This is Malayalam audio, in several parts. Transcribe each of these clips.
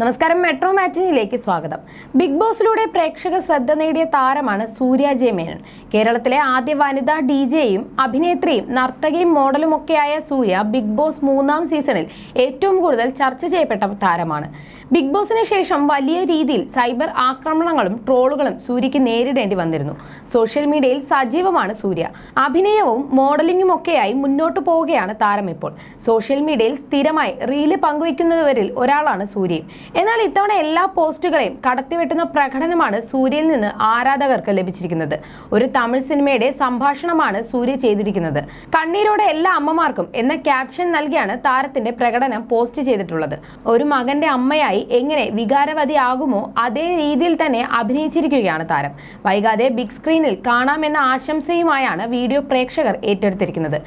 നമസ്കാരം മെട്രോ മാറ്റിനിയിലേക്ക് സ്വാഗതം. ബിഗ് ബോസിലൂടെ പ്രേക്ഷക ശ്രദ്ധ നേടിയ താരമാണ് സൂര്യ ജെ മേനൻ. കേരളത്തിലെ ആദ്യ വനിതാ ഡി ജെയും അഭിനേത്രിയും നർത്തകയും മോഡലും ഒക്കെയായ സൂര്യ ബിഗ് ബോസ് മൂന്നാം സീസണിൽ ഏറ്റവും കൂടുതൽ ചർച്ച ചെയ്യപ്പെട്ട താരമാണ്. ബിഗ് ബോസിന് ശേഷം വലിയ രീതിയിൽ സൈബർ ആക്രമണങ്ങളും ട്രോളുകളും സൂര്യക്ക് നേരിടേണ്ടി വന്നിരുന്നു. സോഷ്യൽ മീഡിയയിൽ സജീവമാണ് സൂര്യ. അഭിനയവും മോഡലിംഗും ഒക്കെയായി മുന്നോട്ട് പോവുകയാണ് താരം ഇപ്പോൾ സോഷ്യൽ മീഡിയയിൽ സ്ഥിരമായി റീൽ പങ്കുവയ്ക്കുന്നവരിൽ ഒരാളാണ് സൂര്യയും. എന്നാൽ ഇത്തവണ എല്ലാ പോസ്റ്റുകളെയും കടത്തിവെട്ടുന്ന പ്രകടനമാണ് സൂര്യയിൽ നിന്ന് ആരാധകർക്ക് ലഭിച്ചിരിക്കുന്നത്. ഒരു തമിഴ് സിനിമയുടെ സംഭാഷണമാണ് സൂര്യ ചെയ്തിരിക്കുന്നത്. കണ്ണീരോടെ എല്ലാ അമ്മമാർക്കും എന്ന ക്യാപ്ഷൻ നൽകിയാണ് താരത്തിന്റെ പ്രകടനം പോസ്റ്റ് ചെയ്തിട്ടുള്ളത്. ഒരു മകന്റെ അമ്മയായി എങ്ങനെ വികാരവതിയാകുമോ അതേ രീതിയിൽ തന്നെ അഭിനയിച്ചിരിക്കുകയാണ് താരം. വൈകാതെ ബിഗ് സ്ക്രീനിൽ കാണാമെന്ന ആശംസയുമായാണ് വീഡിയോ പ്രേക്ഷകർ ഏറ്റെടുത്തിരിക്കുന്നത്.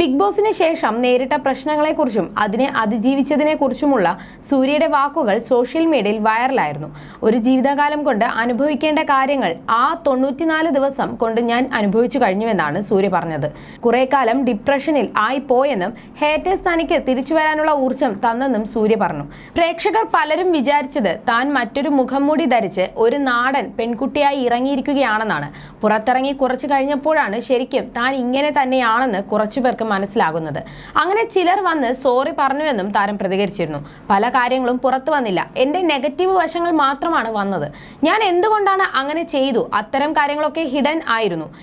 ബിഗ് ബോസിന് ശേഷം നേരിട്ട പ്രശ്നങ്ങളെക്കുറിച്ചും അതിനെ അതിജീവിച്ചതിനെക്കുറിച്ചുമുള്ള സൂര്യയുടെ വാക്കുകൾ സോഷ്യൽ മീഡിയയിൽ വൈറലായിരുന്നു. ഒരു ജീവിതകാലം കൊണ്ട് അനുഭവിക്കേണ്ട കാര്യങ്ങൾ ആ തൊണ്ണൂറ്റിനാല് ദിവസം കൊണ്ട് ഞാൻ അനുഭവിച്ചു കഴിഞ്ഞുവെന്നാണ് സൂര്യ പറഞ്ഞത്. കുറെ കാലം ഡിപ്രഷനിൽ ആയി പോയെന്നും ഹേറ്റേഴ്സ് തനിക്ക് തിരിച്ചു വരാനുള്ള ഊർജം തന്നെന്നും സൂര്യ പറഞ്ഞു. പ്രേക്ഷകർ പലരും വിചാരിച്ചത് താൻ മറ്റൊരു മുഖംമൂടി ധരിച്ച് ഒരു നാടൻ പെൺകുട്ടിയായി ഇറങ്ങിയിരിക്കുകയാണെന്നാണ്. പുറത്തിറങ്ങി കുറച്ചു കഴിഞ്ഞപ്പോഴാണ് ശരിക്കും താൻ ഇങ്ങനെ തന്നെയാണെന്ന് കുറച്ചു പേർക്ക് മനസ്സിലാകുന്നത്. അങ്ങനെ ചിലർ വന്ന് സോറി പറഞ്ഞുവെന്നും താരം പ്രതികരിച്ചിരുന്നു. പല കാര്യങ്ങളും പുറത്തു വന്നില്ല. എന്റെ നെഗറ്റീവ് വശങ്ങൾ മാത്രമാണ് വന്നത്. ഞാൻ എന്തുകൊണ്ടാണ് അങ്ങനെ ചെയ്തു? അത്തരം കാര്യങ്ങളൊക്കെ ഹിഡൻ ആയിരുന്നു.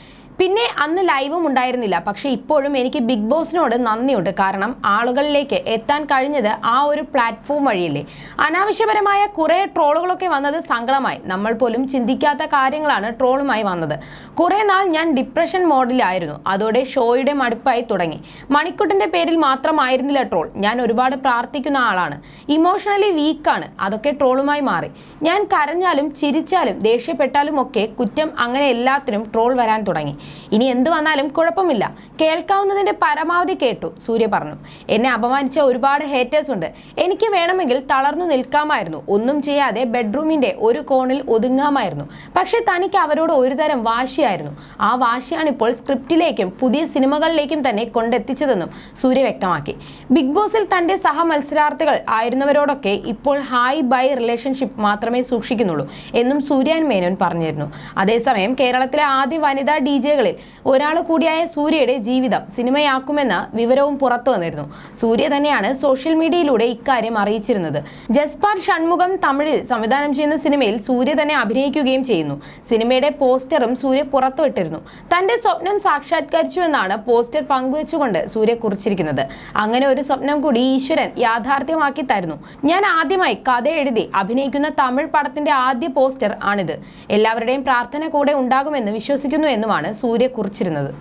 പിന്നെ അന്ന് ലൈവും ഉണ്ടായിരുന്നില്ല. പക്ഷെ ഇപ്പോഴും എനിക്ക് ബിഗ് ബോസിനോട് നന്ദിയുണ്ട്. കാരണം ആളുകളിലേക്ക് എത്താൻ കഴിഞ്ഞത് ആ ഒരു പ്ലാറ്റ്ഫോം വഴിയല്ലേ. അനാവശ്യപരമായ കുറേ ട്രോളുകളൊക്കെ വന്നത് സങ്കടമായി. നമ്മൾ പോലും ചിന്തിക്കാത്ത കാര്യങ്ങളാണ് ട്രോളുമായി വന്നത്. കുറേ നാൾ ഞാൻ ഡിപ്രഷൻ മോഡിലായിരുന്നു. അതോടെ ഷോയുടെ മടുപ്പായി തുടങ്ങി. മണിക്കുട്ടിന്റെ പേരിൽ മാത്രമായിരുന്നില്ല ട്രോൾ. ഞാൻ ഒരുപാട് പ്രാർത്ഥിക്കുന്ന ആളാണ്. ഇമോഷണലി വീക്കാണ്. അതൊക്കെ ട്രോളുമായി മാറി. ഞാൻ കരഞ്ഞാലും ചിരിച്ചാലും ദേഷ്യപ്പെട്ടാലും ഒക്കെ കുറ്റം അങ്ങനെ എല്ലാത്തിനും ട്രോൾ വരാൻ തുടങ്ങി. ഇനി എന്ത് വന്നാലും കുഴപ്പമില്ല. കേൾക്കാവുന്നതിന്റെ പരമാവധി കേട്ടു സൂര്യ പറഞ്ഞു. എന്നെ അപമാനിച്ച ഒരുപാട് ഹേറ്റേഴ്സ് ഉണ്ട്. എനിക്ക് വേണമെങ്കിൽ തളർന്നു നിൽക്കാമായിരുന്നു. ഒന്നും ചെയ്യാതെ ബെഡ്റൂമിന്റെ ഒരു കോണിൽ ഒതുങ്ങാമായിരുന്നു. പക്ഷെ തനിക്ക് അവരോട് ഒരുതരം വാശിയായിരുന്നു. ആ വാശിയാണ് ഇപ്പോൾ സ്ക്രിപ്റ്റിലേക്കും പുതിയ സിനിമകളിലേക്കും തന്നെ കൊണ്ടെത്തിച്ചതെന്നും സൂര്യ വ്യക്തമാക്കി. ബിഗ് ബോസിൽ തന്റെ സഹ മത്സരാർത്ഥികൾ ആയിരുന്നവരോടൊക്കെ ഇപ്പോൾ ഹായ് ബൈ റിലേഷൻഷിപ്പ് മാത്രമേ സൂക്ഷിക്കുന്നുള്ളൂ എന്നും സൂര്യൻ മേനോൻ പറഞ്ഞിരുന്നു. അതേസമയം കേരളത്തിലെ ആദ്യ വനിതാ ഡി ജെകളിൽ ഒരാൾ കൂടിയായ സൂര്യയുടെ ജീവിതം സിനിമയാക്കുമെന്ന വിവരവും പുറത്തു വന്നിരുന്നു. സൂര്യ തന്നെയാണ് സോഷ്യൽ മീഡിയയിലൂടെ ഇക്കാര്യം അറിയിച്ചിരുന്നത്. ജസ്പാർ ഷൺമുഖം തമിഴിൽ സംവിധാനം ചെയ്യുന്ന സിനിമയിൽ സൂര്യ തന്നെ അഭിനയിക്കുകയും ചെയ്യുന്നു. സിനിമയുടെ പോസ്റ്ററും സൂര്യ പുറത്തുവിട്ടിരുന്നു തന്റെ സ്വപ്നം സാക്ഷാത്കരിച്ചുവെന്നാണ് പോസ്റ്റർ പങ്കുവെച്ചുകൊണ്ട് സൂര്യ കുറിച്ചിരിക്കുന്നത്. അങ്ങനെ ഒരു സ്വപ്നം കൂടി ഈശ്വരൻ യാഥാർത്ഥ്യമാക്കി തരുന്നു. ഞാൻ ആദ്യമായി കഥ എഴുതി അഭിനയിക്കുന്ന തമിഴ് പടത്തിന്റെ ആദ്യ പോസ്റ്റർ ആണിത്. എല്ലാവരുടെയും പ്രാർത്ഥന കൂടെ ഉണ്ടാകുമെന്ന് വിശ്വസിക്കുന്നു എന്നുമാണ് സൂര്യ കുറിച്ചിരുന്നത്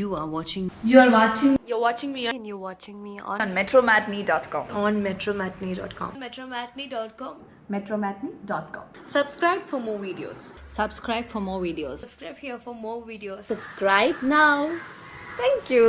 You are watching You are watching You're watching me and you're watching me on, on metromatney.com. on metromatney.com. Metromatney.com. metromatney.com. Subscribe for more videos. subscribe for more videos. Subscribe here for more videos. Subscribe now. Thank you.